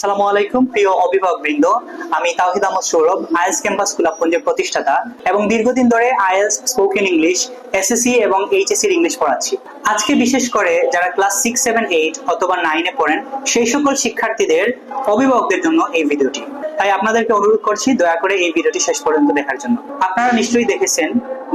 আসসালামু আলাইকুম, প্রিয় অভিভাবক বৃন্দ আমি তাওহিদ আহমদ সৌরভ, আইএস ক্যাম্পাস কুলাবপুঞ্জের প্রতিষ্ঠাতা এবং দীর্ঘদিন ধরে আইএস স্পোকেন ইংলিশ এসএসসি এবং এইচএসসি ইংলিশ পড়াচ্ছি। আজকে বিশেষ করে যারা ক্লাস সিক্স, সেভেন, এইট অথবা নাইনে পড়েন, সেই সকল শিক্ষার্থীদের, অভিভাবকদের জন্য এই ভিডিওটি। তাই আপনাদেরকে অনুরোধ করছি, দয়া করে এই ভিডিওটি শেষ পর্যন্ত দেখার জন্য। আপনারা নিশ্চয়ই দেখেছেন,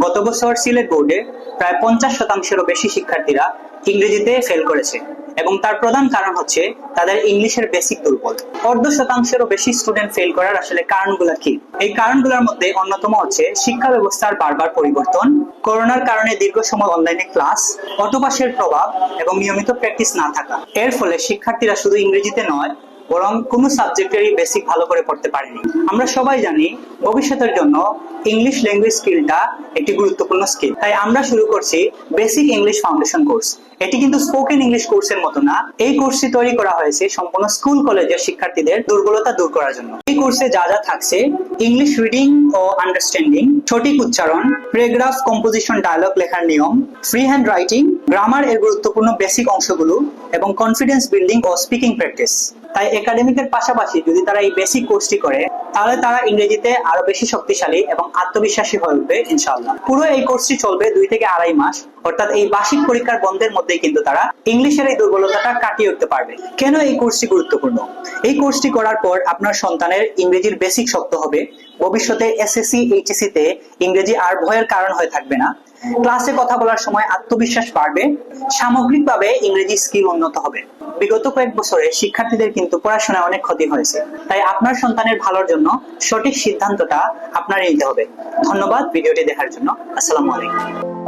গত বছর সিলেট বোর্ডে প্রায় পঞ্চাশ শতাংশেরও বেশি শিক্ষার্থীরা ইংরেজিতে ফেল করেছে। এবং তার প্রধান কারণ হচ্ছে তাদের ইংলিশের বেসিক দুর্বল। অর্ধ শতাংশেরও বেশি স্টুডেন্ট ফেল করার আসলে কারণগুলো কি? এই কারণগুলোর মধ্যে অন্যতম হচ্ছে শিক্ষা ব্যবস্থার বারবার পরিবর্তন, করোনার কারণে দীর্ঘ সময় অনলাইনে ক্লাস অটোপাসের প্রভাব এবং নিয়মিত প্র্যাকটিস না থাকা। এর ফলে শিক্ষার্থীরা শুধু ইংরেজিতে নয় বরং কোনো সাবজেক্টেরই বেসিক ভালো করে পড়তে পারেনি। আমরা সবাই জানি ভবিষ্যতের জন্য ইংলিশ ল্যাঙ্গুয়েজ স্কিলটা একটি গুরুত্বপূর্ণ স্কিল তাই আমরা শুরু করছি বেসিক ইংলিশ ফাউন্ডেশন কোর্স এটি কিন্তু স্পোকেন ইংলিশ কোর্সের মতো না। এই কোর্সটি তৈরি করা হয়েছে সম্পূর্ণ স্কুল কলেজের শিক্ষার্থীদের দুর্বলতা দূর করার জন্য। এই কোর্সে যা যা থাকছে ইংলিশ রিডিং ও আন্ডারস্ট্যান্ডিং সঠিক উচ্চারণ প্রেগ্রাফ কম্পোজিশন ডায়লগ লেখার নিয়ম ফ্রি হ্যান্ড রাইটিং গ্রামার এর গুরুত্বপূর্ণ বেসিক অংশগুলো এবং কনফিডেন্স বিল্ডিং ও স্পিকিং প্র্যাকটিস তাই একাডেমিকের পাশাপাশি যদি তারা এই বেসিক কোর্সটি করে, তাহলে তারা ইংরেজিতে আরও বেশি শক্তিশালী এবং আত্মবিশ্বাসী হয়ে উঠবে ইনশাআল্লাহ। পুরো এই কোর্সটি চলবে দুই থেকে আড়াই মাস, অর্থাৎ এই বার্ষিক পরীক্ষার বন্ধের মধ্যেই কিন্তু তারা ইংলিশের এই দুর্বলতাটা কাটিয়ে উঠতে পারবে। কেন এই কোর্সটি গুরুত্বপূর্ণ? এই কোর্সটি করার পর আপনার সন্তানের ইংরেজির বেসিক শক্ত হবে, ভবিষ্যতে এসএসসি এইচএসসি তে ইংরেজি আর ভয়ের কারণ হয়ে থাকবে না। ক্লাসে কথা বলার সময় আত্মবিশ্বাস বাড়বে, সামগ্রিকভাবে ইংরেজি স্কিল উন্নত হবে। বিগত কয়েক বছরে শিক্ষার্থীদের কিন্তু পড়াশোনায় অনেক ক্ষতি হয়েছে। তাই আপনার সন্তানের ভালোর জন্য সঠিক সিদ্ধান্তটা আপনার নিতে হবে। ধন্যবাদ ভিডিওটি দেখার জন্য। আসসালামু আলাইকুম।